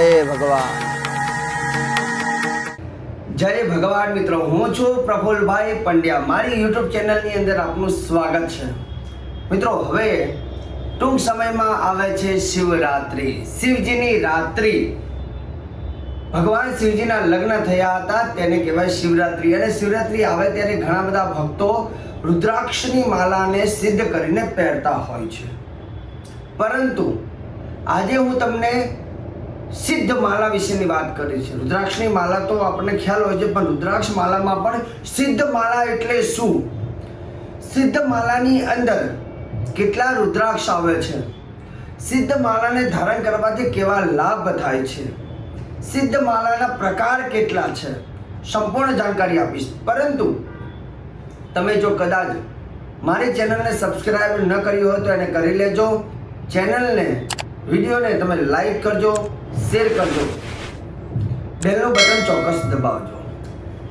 ભગવાન. જય ભગવાન મિત્રો, હું છું પ્રફુલભાઈ પંડ્યા. મારી યુટ્યુબ ચેનલની અંદર આપનું સ્વાગત છે. મિત્રો, હવે ટૂંક સમયમાં આવે છે શિવરાત્રિ. શિવજીની રાત્રિ. ભગવાન શિવજીના લગ્ન થયા હતા, તેને કહેવાય શિવરાત્રિ. અને શિવરાત્રિ આવે ત્યારે ઘણા બધા ભક્તો રુદ્રાક્ષની માલાને સિદ્ધ કરીને પહેરતા હોય છે. પરંતુ આજે હું તમને સિદ્ધ માલા વિશેની વાત કરી છે. રુદ્રાક્ષની માલા તો આપણને ખ્યાલ હોય છે, પણ રુદ્રાક્ષ માલામાં પણ સિદ્ધ માલા એટલે શું? સિદ્ધ માલાની અંદર કેટલા રુદ્રાક્ષ આવે છે? સિદ્ધ માલાને ધારણ કરવાથી કેવા લાભ થાય છે? સિદ્ધ માલાના પ્રકાર કેટલા છે? સંપૂર્ણ જાણકારી આપીશ. પરંતુ તમે જો કદાચ મારી ચેનલને સબસ્ક્રાઈબ ન કરી હોય તો એને કરી લેજો. ચેનલને વિડીયોને તમે લાઈક કરજો શેર કરજો. બેલનું બટન ચોક્કસ દબાવજો.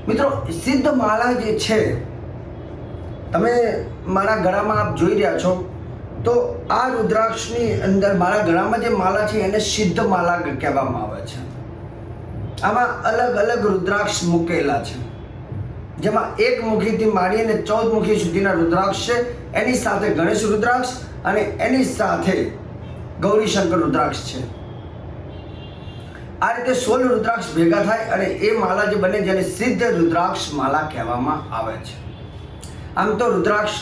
મિત્રો, સિદ્ધ માલા જે છે, તમે મારા ગળામાં આપ જોઈ રહ્યા છો, તો આ રુદ્રાક્ષની અંદર મારા ગળામાં જે માળા છે, એને સિદ્ધ માલા કહેવામાં આવે છે. આમાં અલગ અલગ રુદ્રાક્ષ મૂકેલા છે. જેમાં એક મુખીથી માંડીને ચૌદ મુખી સુધીના રુદ્રાક્ષ છે. એની સાથે ગણેશ રુદ્રાક્ષ અને એની સાથે ગૌરીશંકર રુદ્રાક્ષ છે. આ રીતે સોળ રુદ્રાક્ષ ભેગા થાય અને એ માલા જે બને જેને સિદ્ધ રુદ્રાક્ષ માલા કહેવામાં આવે છે. આમ તો રુદ્રાક્ષ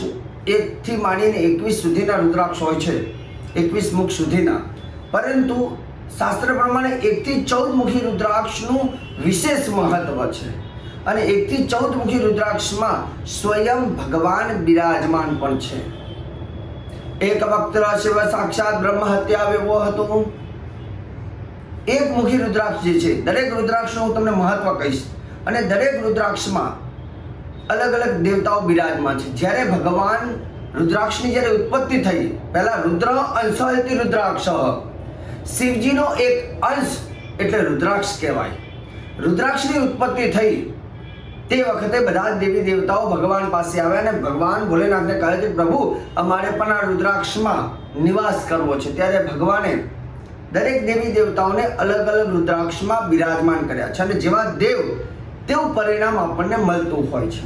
એકથી માંડીને એકવીસ સુધીના રુદ્રાક્ષ હોય છે, એકવીસ મુખ સુધીના. પરંતુ શાસ્ત્ર પ્રમાણે એકથી ચૌદ મુખી રુદ્રાક્ષનું વિશેષ મહત્વ છે અને એકથી ચૌદ મુખી રુદ્રાક્ષમાં સ્વયં ભગવાન બિરાજમાન પણ છે. એક વક્ત શિવ સાક્ષાત બ્રહ્મ હત્યા એવો હતો. એક મુખી રુદ્રાક્ષ જે છે, દરેક રુદ્રાક્ષનું હું તમને મહત્વ કહીશ. અને દરેક રુદ્રાક્ષમાં અલગ અલગ દેવતાઓ બિરાજમાન છે. જ્યારે ભગવાન રુદ્રાક્ષની જ્યારે ઉત્પત્તિ થઈ, પહેલા રુદ્ર અંશ હતી રુદ્રાક્ષ. શિવજીનો એક અંશ એટલે રુદ્રાક્ષ કહેવાય. રુદ્રાક્ષની ઉત્પત્તિ થઈ તે વખતે બધા જ દેવી દેવતાઓ ભગવાન પાસે આવ્યા અને ભગવાન ભોલેનાથને કહે છે, પ્રભુ, અમારે પણ આ રુદ્રાક્ષમાં નિવાસ કરવો છે. ત્યારે ભગવાને દરેક દેવી દેવતાઓને અલગ અલગ રુદ્રાક્ષમાં બિરાજમાન કર્યા છે અને જેવા દેવ તેવું પરિણામ આપણને મળતું હોય છે.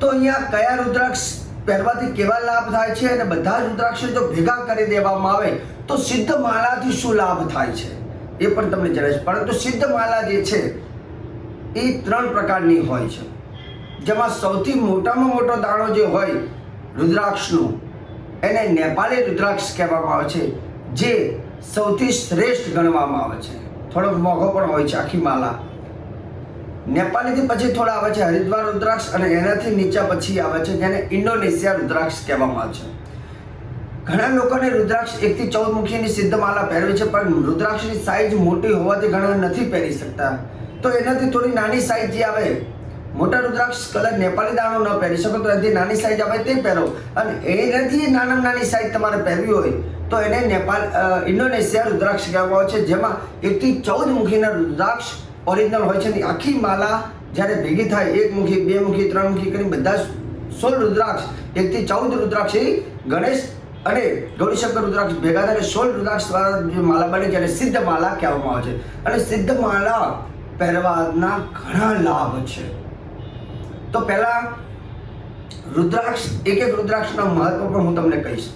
તો અહીંયા કયા રુદ્રાક્ષ પહેરવાથી કેવા લાભ થાય છે અને બધા રુદ્રાક્ષ જો ભેગા કરી દેવામાં આવે, તો સિદ્ધ માળાથી શું લાભ થાય છે? એ પણ તમને જણાવીશ. પરંતુ સિદ્ધ માળા જે છે એ ત્રણ પ્રકારની હોય છે. જેમાં સૌથી મોટામાં મોટો દાણો જે હોય, રુદ્રાક્ષનો, એને નેપાળી રુદ્રાક્ષ કહેવામાં આવે છે, જે સૌથી શ્રેષ્ઠ ગણવામાં આવે છે. થોડોક મોંઘો પણ હોય છે આખી માલા. નેપાળીથી પછી થોડા આવે છે હરિદ્વાર રુદ્રાક્ષ અને એનાથી નીચે પછી આવે છે જેને ઇન્ડોનેશિયા રુદ્રાક્ષ કહેવામાં આવે છે. ઘણા લોકોને રુદ્રાક્ષ એકથી ચૌદ મુખીની સિદ્ધ માલા પહેરવી છે, પણ રુદ્રાક્ષની સાઈઝ મોટી હોવાથી ઘણા નથી પહેરી શકતા. તો એનાથી થોડી નાની સાઈઝ જે આવે, મોટા રુદ્રાક્ષ કલર નેપાળી દાણો ન પહેરી શકો તો એનાથી નાની સાઈઝ આવે તે પહેરો. અને એનાથી નાનામાં નાની સાઈઝ તમારે પહેરવી હોય, તો એને નેપાળ ઇન્ડોનેશિયા રુદ્રાક્ષ કહેવામાં આવે છે, જેમાં એકથી ચૌદ મુખીના રુદ્રાક્ષ ઓરિજિનલ હોય છે. અને આખી માલા જ્યારે ભેગી થાય, એક મુખી, બે મુખી, ત્રણ મુખી કરીને બધા સોળ રુદ્રાક્ષ, એકથી ચૌદ રુદ્રાક્ષ એ ગણેશ અને ગૌરીશંકર રુદ્રાક્ષ ભેગા થાય. અને સોળ રુદ્રાક્ષ દ્વારા જે માલા બને જેને સિદ્ધ માલા કહેવામાં આવે છે. અને સિદ્ધ માલા પહેરવાના ઘણા લાભ છે. તો પહેલા રુદ્રાક્ષ, એક એક રુદ્રાક્ષના મહત્વ પણ હું તમને કહીશ.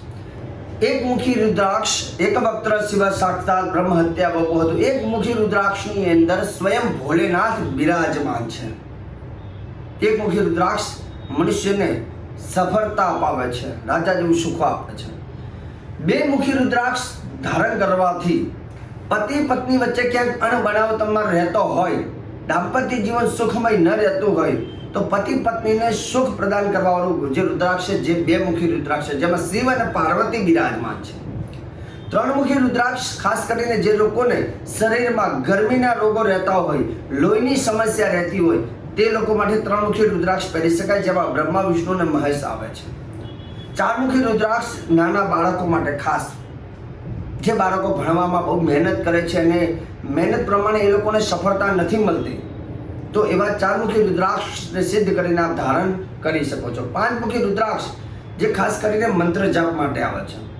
એક મુખી રુદ્રાક્ષ, એક વક્ત્ર શિવ સાક્ષાત બ્રહ્મ હત્યા બપો હતું. એક મુખી રુદ્રાક્ષની અંદર સ્વયં ભોલેનાથ બિરાજમાન છે. એક મુખી રુદ્રાક્ષ મનુષ્યને સફળતા અપાવે છે, રાજા જેવું સુખ આપે છે. બે મુખી રુદ્રાક્ષ ધારણ કરવાથી પતિ પત્ની વચ્ચે ક્યાંક અણબનાવ તમારો રહેતો હોય, દાંપત્ય જીવન સુખમય ન રહેતું હોય, તો પતિ પત્નીને સુખ પ્રદાન કરવાવાળું જે રુદ્રાક્ષ છે, જે બે મુખી રુદ્રાક્ષ છે, જેમાં શિવ અને પાર્વતી બિરાજમાન છે. ત્રણ મુખી રુદ્રાક્ષ, ખાસ કરીને જે લોકોને શરીરમાં ગરમીના રોગો રહેતા હોય, લોહીની સમસ્યા રહેતી હોય, તે લોકો માટે ત્રણ મુખી રુદ્રાક્ષ પહેરી શકાય, જેમાં બ્રહ્મા, વિષ્ણુ અને મહેશ આવે છે. ચારમુખી રુદ્રાક્ષ નાના બાળકો માટે ખાસ જે બાળકો ભણવામાં બહુ મહેનત કરે છે અને મહેનત પ્રમાણે એ લોકોને સફળતા નથી મળતી. તો એવા ચારમુખી રુદ્રાક્ષને સિદ્ધ કરીને આપ ધારણ કરી શકો છો. પાંચમુખી રુદ્રાક્ષ, જે ખાસ કરીને મંત્ર જાપ માટે આવે છે.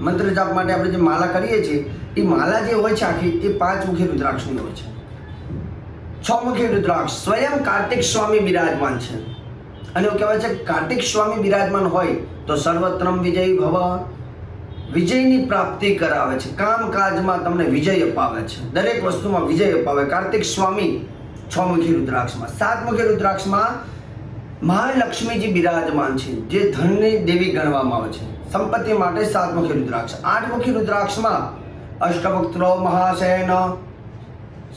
મંત્ર જાપ માટે આપણે જે માલા કરીએ છીએ, એ માલા જે હોય છે આખી, એ પાંચ મુખી રુદ્રાક્ષની હોય છે. છ મુખી રુદ્રાક્ષ સ્વયં કાર્તિક સ્વામી બિરાજમાન છે. અને એવું કહેવાય છે કાર્તિક સ્વામી બિરાજમાન હોય તો સર્વત્રમ વિજય ભવ. વિજયની પ્રાપ્તિ કરાવે છે. કામકાજમાં તમને વિજય અપાવે છે. દરેક વસ્તુમાં વિજય અપાવે. કાર્તિક સ્વામી છ મુખી રુદ્રાક્ષમાં. સાત મુખી રુદ્રાક્ષમાં મહાલક્ષ્મીજી બિરાજમાન છે, જે ધનની દેવી ગણવામાં આવે છે. સંપત્તિ માટે સાતમુખી રુદ્રાક્ષ. આઠમુખી રુદ્રાક્ષમાં અષ્ટભક્ત્રો મહાસેન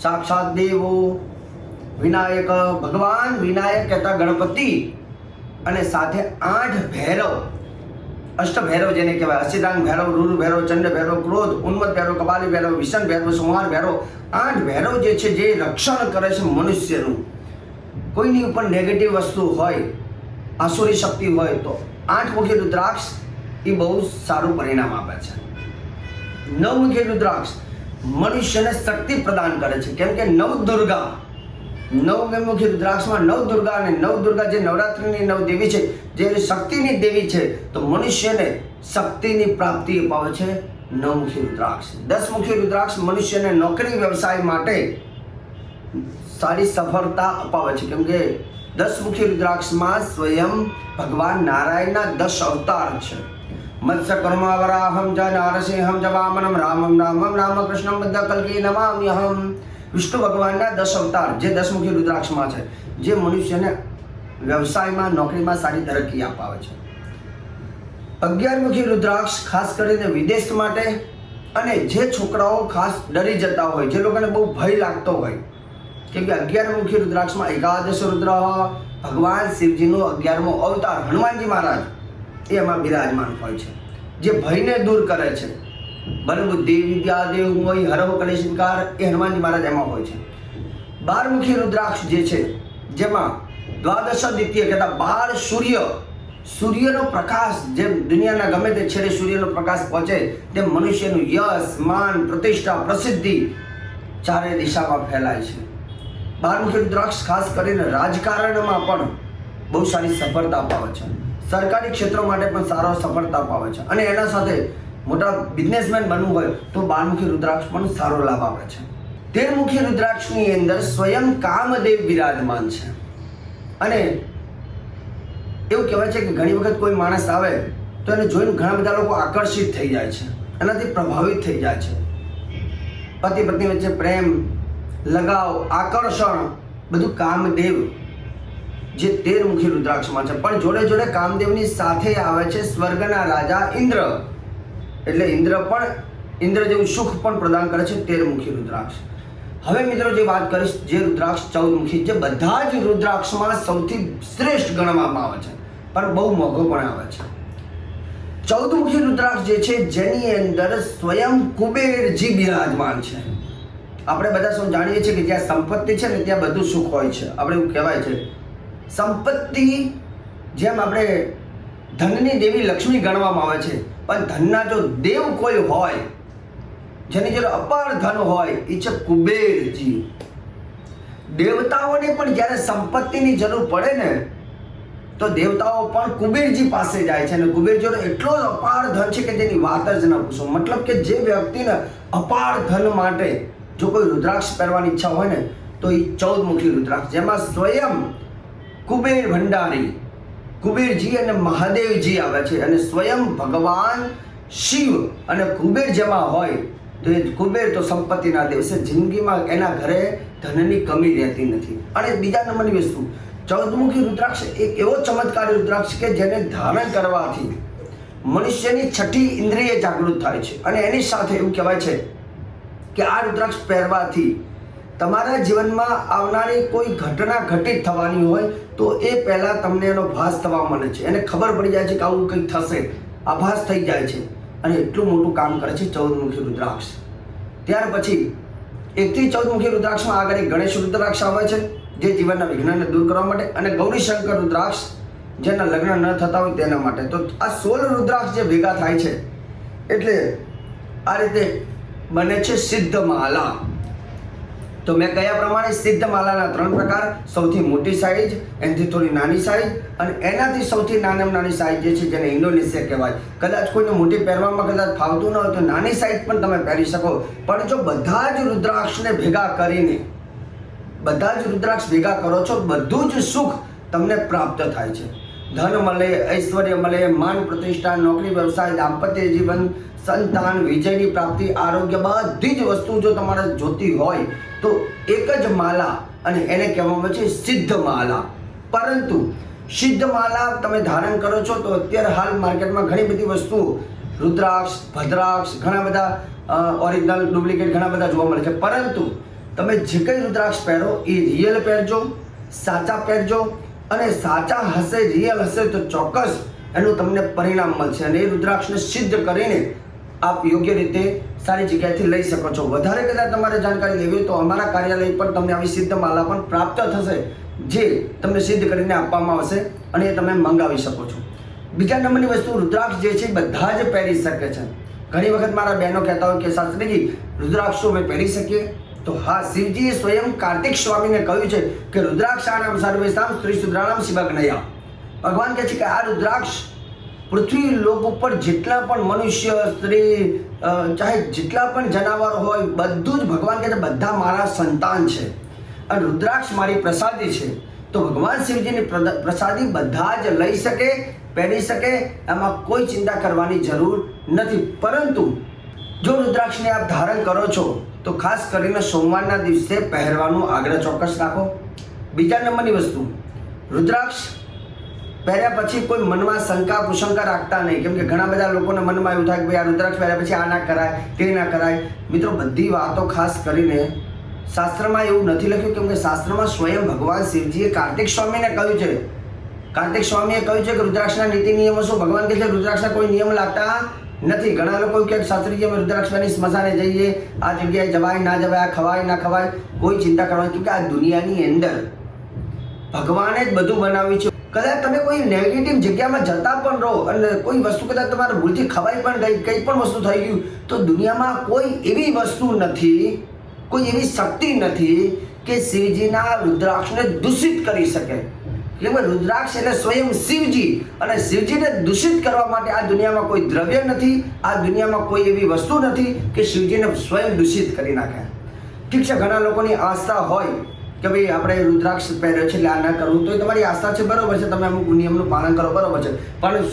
સાક્ષાત દેવો, વિનાયક, ભગવાન વિનાયક કહેતા ગણપતિ અને સાથે આઠ ભૈરવ અષ્ટ ભૈરવ જેને કહેવાય અસિદાંગ ભૈરવ, રૂર ભૈરવ, ચંડ ભૈરવ, ક્રોધ ઉન્મત ભૈરવ, કપાલી ભૈરવ, વિષણ ભૈરવ, સંહાર ભૈરવ, આઠ ભૈરવ જે છે જે રક્ષણ કરે છે મનુષ્યનું. કોઈની ઉપર નેગેટિવ વસ્તુ હોય, આસુરી શક્તિ હોય, તો આઠ મુખી રુદ્રાક્ષ એ બહુ સારું પરિણામ આપે છે. નવ મુખી રુદ્રાક્ષ મનુષ્યને શક્તિ પ્રદાન કરે છે. કેમ કે નવ દુર્ગા, નવ મુખી રુદ્રાક્ષમાં નવ દુર્ગા અને નવ દુર્ગા જે નવરાત્રિની નવ દેવી છે જે શક્તિની દેવી છે, તો મનુષ્યને શક્તિની પ્રાપ્તિ અપાવે છે નવમુખી રુદ્રાક્ષ. દસમુખી રુદ્રાક્ષ મનુષ્યને નોકરી વ્યવસાય માટે સારી સફળતા અપાવે છે. કેમ કે દસમુખી રુદ્રાક્ષમાં સ્વયં ભગવાન નારાયણના દસ અવતાર છે. મત્સ્ય કર્માવરાહમ જ નારસિંહમ જ વામનમ રામમ રામમ રામકૃષ્ણમ બધા કલકી નમામ્યહમ. વિષ્ણુ ભગવાનના દસ અવતાર, જે દસમુખી રુદ્રાક્ષમાં છે, જે મનુષ્યને વ્યવસાયમાં, નોકરીમાં સારી તરક્કી અપાવે છે. અગિયારમુખી રુદ્રાક્ષ, ખાસ કરીને વિદેશ માટે, અને જે છોકરાઓ ખાસ ડરી જતા હોય, જે લોકોને બહુ ભય લાગતો હોય, કેમ કે અગિયારમુખી રુદ્રાક્ષમાં એકાદશ રુદ્ર, ભગવાન શિવજીનો અગિયારમો અવતાર, હનુમાનજી મહારાજ, એ એમાં બિરાજમાન હોય છે. જે ભયને દૂર કરે છે. બલ વિદ્યાદેવ હોય હરવ કલેશંકાર એ હનુમાનજી મહારાજ એમાં હોય છે. બારમુખી રુદ્રાક્ષ જે છે, જેમાં દ્વાદશ દ્વિતીય કહેતા બાર સૂર્ય. સૂર્યનો પ્રકાશ જેમ દુનિયાના ગમે તે છેડે સૂર્યનો પ્રકાશ પહોંચે, તેમ મનુષ્યનું યશ, માન, પ્રતિષ્ઠા, પ્રસિદ્ધિ ચારે દિશામાં ફેલાય છે. બારમુખી રુદ્રાક્ષ ખાસ કરીને રાજકારણમાં પણ બહુ સારી સફળતા અપાવે છે. સરકારી ક્ષેત્રો માટે પણ સારો સફળતા અપાવે છે. અને એના સાથે મોટા બિઝનેસમેન બનવું હોય તો બારમુખી રુદ્રાક્ષ પણ સારો લાભ આપે છે. તેરમુખી રુદ્રાક્ષની અંદર સ્વયં કામદેવ બિરાજમાન છે. અને એવું કહેવાય છે કે ઘણી વખત કોઈ માણસ આવે તો એને જોઈને ઘણા બધા લોકો આકર્ષિત થઈ જાય છે, એનાથી પ્રભાવિત થઈ જાય છે. પતિ પત્ની વચ્ચે પ્રેમ, લગાવ, આકર્ષણ, બધું કામદેવ, જે તેર મુખી રુદ્રાક્ષમાં છે. પણ જોડે જોડે કામદેવની સાથે આવે છે સ્વર્ગના રાજા ઇન્દ્ર. એટલે ઇન્દ્ર પણ, ઇન્દ્ર જેવું સુખ પણ પ્રદાન કરે છે તેર મુખી રુદ્રાક્ષ. હવે મિત્રો જે વાત કરીશ, જે રુદ્રાક્ષ ચૌદ મુખી જે બધા જ રુદ્રાક્ષમાં સૌથી શ્રેષ્ઠ ગણવામાં આવે છે, પણ બહુ મોંઘો પણ આવે છે. ચૌદ મુખી રુદ્રાક્ષ જે છે, જેની અંદર સ્વયં કુબેરજી બિરાજમાન છે. આપણે બધા શું જાણીએ છીએ કે જ્યાં સંપત્તિ છે ને ત્યાં બધું સુખ હોય છે. આપણે એવું કહેવાય છે, સંપત્તિ જેમ આપણે ધનની દેવી લક્ષ્મી ગણવામાં આવે છે, પણ ધનના જો દેવ કોઈ હોય જેની જ્યારે અપાર ધન હોય એ છે કુબેરજી દેવતાઓને પણ જ્યારે સંપત્તિની જરૂર પડે ને, તો દેવતાઓ પણ કુબેરજી પાસે જાય છે. અને કુબેરજીનો એટલો જ અપાર ધન છે કે તેની વાત જ ન પૂછો. મતલબ કે જે વ્યક્તિને અપાર ધન માટે જો કોઈ રુદ્રાક્ષ પહેરવાની ઈચ્છા હોય ને, તો એ ચૌદ મુખી રુદ્રાક્ષ. જેમાં સ્વયં કુબેર ભંડારી, કુબેરજી અને મહાદેવજી આવે છે. અને સ્વયં ભગવાન શિવ અને કુબેર જેમાં હોય તો એ કુબેર તો સંપત્તિના દેવ છે જિંદગીમાં એના ઘરે ધનની કમી રહેતી નથી. અને બીજા નંબરની વસ્તુ, ચૌદમુખી રુદ્રાક્ષ એક એવો ચમત્કારી રુદ્રાક્ષ કે જેને ધારણ કરવાથી મનુષ્યની છઠ્ઠી ઇન્દ્રિય જાગૃત થાય છે. અને એની સાથે એવું કહેવાય છે કે આ રુદ્રાક્ષ પહેરવાથી તમારા જીવનમાં આવનારી કોઈ ઘટના ઘટિત થવાની હોય તો એ પહેલાં તમને એનો ભાસ થવા મળે છે. એને ખબર પડી જાય છે કે આવું કંઈક થશે. આભાસ થઈ જાય છે. અને એટલું મોટું કામ કરે છે ચૌદમુખી રુદ્રાક્ષ. ત્યાર પછી એકથી ચૌદમુખી રુદ્રાક્ષમાં આગળ એક ગણેશ રુદ્રાક્ષ આવે છે, જે જીવનના વિઘ્નને દૂર કરવા માટે અને ગૌરીશંકર રુદ્રાક્ષ, જેના લગ્ન ન થતા હોય તેના માટે. તો આ સોળ રુદ્રાક્ષ જે ભેગા થાય છે, એટલે આ રીતે બને છે સિદ્ધ માલા તો મેં કયા પ્રમાણે સિદ્ધ માલાના ત્રણ પ્રકાર, સૌથી મોટી સાઈઝ, એનાથી થોડી નાની સાઈઝ અને એનાથી સૌથી નાનામાં નાની સાઈઝ જે છે જેને ઇન્ડોનેશિયા કહેવાય. કદાચ કોઈને મોટી પહેરવામાં કદાચ ફાવતું ન હોય તો નાની સાઈઝ પણ તમે પહેરી શકો. પણ જો બધા જ રુદ્રાક્ષને ભેગા કરીને, બધા જ રુદ્રાક્ષ ભેગા કરો છો, બધું જ સુખ તમને પ્રાપ્ત થાય છે. ધન મળે ઐશ્વર્ય મળે માન પ્રતિષ્ઠા, નોકરી, વ્યવસાય, દાંપત્ય જીવન, સંતાન, વિજયની પ્રાપ્તિ, આરોગ્ય, બધી જ વસ્તુ જો તમારે જોતી હોય તો એક જ માલા અને એને કહેવામાં છે સિદ્ધ માલા. પરંતુ સિદ્ધ માલા તમે ધારણ કરો છો તો અત્યારે હાલ માર્કેટમાં ઘણી બધી વસ્તુઓ રુદ્રાક્ષ, ભદ્રાક્ષ, ઘણા બધા ઓરિજિનલ ડુપ્લિકેટ ઘણા બધા જોવા મળે છે. પરંતુ તમે જે કંઈ રુદ્રાક્ષ પહેરો એ રિયલ પહેરજો, સાચા પહેરજો અને સાચા હશે રિયલ હશે તો ચોક્કસ એનું તમને પરિણામ મળશે. અને એ રુદ્રાક્ષને સિદ્ધ કરીને આપ યોગ્ય રીતે સારી જગ્યાએથી લઈ શકો છો. વધારે કદાચ તમારે જાણકારી લેવી હોય તો અમારા કાર્યાલય પર તમને આવી સિદ્ધ માલા પણ પ્રાપ્ત થશે, જે તમને સિદ્ધ કરીને આપવામાં આવશે અને એ તમે મંગાવી શકો છો. બીજા નંબરની વસ્તુ, રુદ્રાક્ષ જે છે બધા જ પહેરી શકે છે. ઘણી વખત મારા બહેનો કહેતા હોય કે, શાસ્ત્રીજી, રુદ્રાક્ષો અમે પહેરી શકીએ? તો હા, શિવજીએ સ્વયં કાર્તિક સ્વામીને કહ્યું છે કે રુદ્રાક્ષાણામ સર્વેશામ શ્રી સુદ્રાણામ શિવગ્નયા. ભગવાન કહે છે કે આ રુદ્રાક્ષ પૃથ્વી લોક ઉપર જેટલા પણ મનુષ્ય, સ્ત્રી ચાહે જેટલા પણ જનાવર હોય, બધું જ ભગવાન કહે છે, બધા મારા સંતાન છે. અને રુદ્રાક્ષ મારી પ્રસાદી છે. તો ભગવાન શિવજીની પ્રસાદી બધા જ લઈ શકે, પહેરી શકે, એમાં કોઈ ચિંતા કરવાની જરૂર નથી. પરંતુ જો રુદ્રાક્ષને આપ ધારણ કરો છો તો ખાસ કરીને સોમવારના દિવસે પહેરવાનો આગ્રહ ચોક્કસ રાખો. બીજા નંબરની વસ્તુ, રુદ્રાક્ષ પહેર્યા પછી કોઈ મનમાં શંકા, કુશંકા રાખતા નહીં. કેમ કે ઘણા બધા લોકોને મનમાં એવું થાય કે ભાઈ આ રુદ્રાક્ષ પહેર્યા પછી આ ના કરાય, તે ના કરાય. મિત્રો, બધી વાતો ખાસ કરીને શાસ્ત્રમાં એવું નથી લખ્યું, કેમ કે શાસ્ત્રમાં સ્વયં ભગવાન શિવજીએ કાર્તિક સ્વામીને કહ્યું છે. કાર્તિક સ્વામીએ કહ્યું છે કે રુદ્રાક્ષના નીતિ નિયમો શું? ભગવાન કહે છે રુદ્રાક્ષના કોઈ નિયમ લાગતા નથી. ઘણા લોકો કે શાસ્ત્રીજી, અમે રુદ્રાક્ષ પહેરી સ્મશાને જઈએ, આ જગ્યાએ જવાય, ના જવાય ખવાય, ના ખવાય, કોઈ ચિંતા કરવાની કેમકે આ દુનિયાની અંદર ભગવાને જ બધું બનાવ્યું છે. કદાચ તમે કોઈ નેગેટિવ જગ્યામાં જતા પણ રહો અને કોઈ વસ્તુ કદાચ તમારે ભૂલથી ખવાઈ પણ ગઈ, કંઈ પણ વસ્તુ થઈ ગયું, તો દુનિયામાં કોઈ એવી વસ્તુ નથી, કોઈ એવી શક્તિ નથી કે શિવજીના રુદ્રાક્ષને દૂષિત કરી શકે. કે રુદ્રાક્ષ એટલે સ્વયં શિવજી અને શિવજીને દૂષિત કરવા માટે આ દુનિયામાં કોઈ દ્રવ્ય નથી, આ દુનિયામાં કોઈ એવી વસ્તુ નથી કે શિવજીને સ્વયં દૂષિત કરી નાખે. ઠીક છે, ઘણા લોકોની આસ્થા હોય કે ભાઈ આપણે રુદ્રાક્ષ પહેર્યો છે એટલે આ ના કરવું, તો એ તમારી આસ્થા છે, બરોબર છે, તમે અમુક નિયમનું પાલન કરો, બરોબર છે. પણ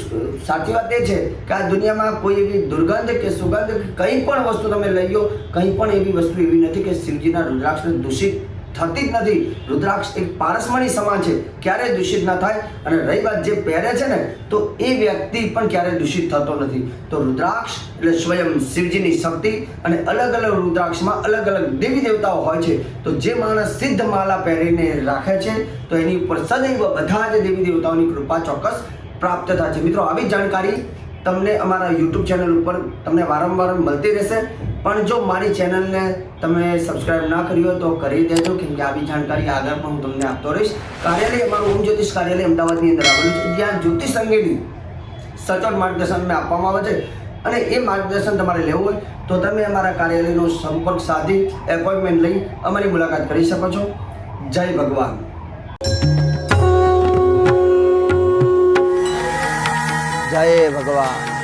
સાચી વાત એ છે કે આ દુનિયામાં કોઈ એવી દુર્ગંધ કે સુગંધ કંઈ પણ વસ્તુ તમે લઈ લો, કંઈ પણ એવી વસ્તુ એવી નથી કે શિવજીના રુદ્રાક્ષને દૂષિત થતી જ નથી. રુદ્રાક્ષ એક પારસમણી સમાન છે. ક્યારેય દૂષિત ના થાય અને રહી વાત જે પહેરે છે ને, તો એ વ્યક્તિ પણ ક્યારેય દૂષિત થતો નથી. તો રુદ્રાક્ષ એટલે સ્વયં શિવજીની શક્તિ અને અલગ અલગ રુદ્રાક્ષમાં અલગ અલગ દેવી દેવતાઓ હોય છે. તો જે માણસ સિદ્ધ માલા પહેરીને રાખે છે, તો એની ઉપર સદૈવ બધા જ દેવી દેવતાઓની કૃપા ચોક્કસ પ્રાપ્ત થાય છે. મિત્રો, આવી જાણકારી તમને અમારા યુટ્યુબ ચેનલ ઉપર તમને વારંવાર મળતી રહેશે. પણ જો મારી ચેનલને તમે સબસ્ક્રાઇબ ના કરી હોય તો કરી દેજો, કેમ કે આવી જાણકારી આગળ પણ હું તમને આપતો રહીશ. કાર્યાલય અમારું ઓમ જ્યોતિષ કાર્યાલય અમદાવાદની અંદર આવેલું છે, જ્યાં જ્યોતિષ અંગેની સચોટ માર્ગદર્શન આપવામાં આવે છે. અને એ માર્ગદર્શન તમારે લેવું હોય તો તમે અમારા કાર્યાલયનો સંપર્ક સાધી એપોઇન્ટમેન્ટ લઈ અમારી મુલાકાત કરી શકો છો. જય ભગવાન. જય ભગવાન.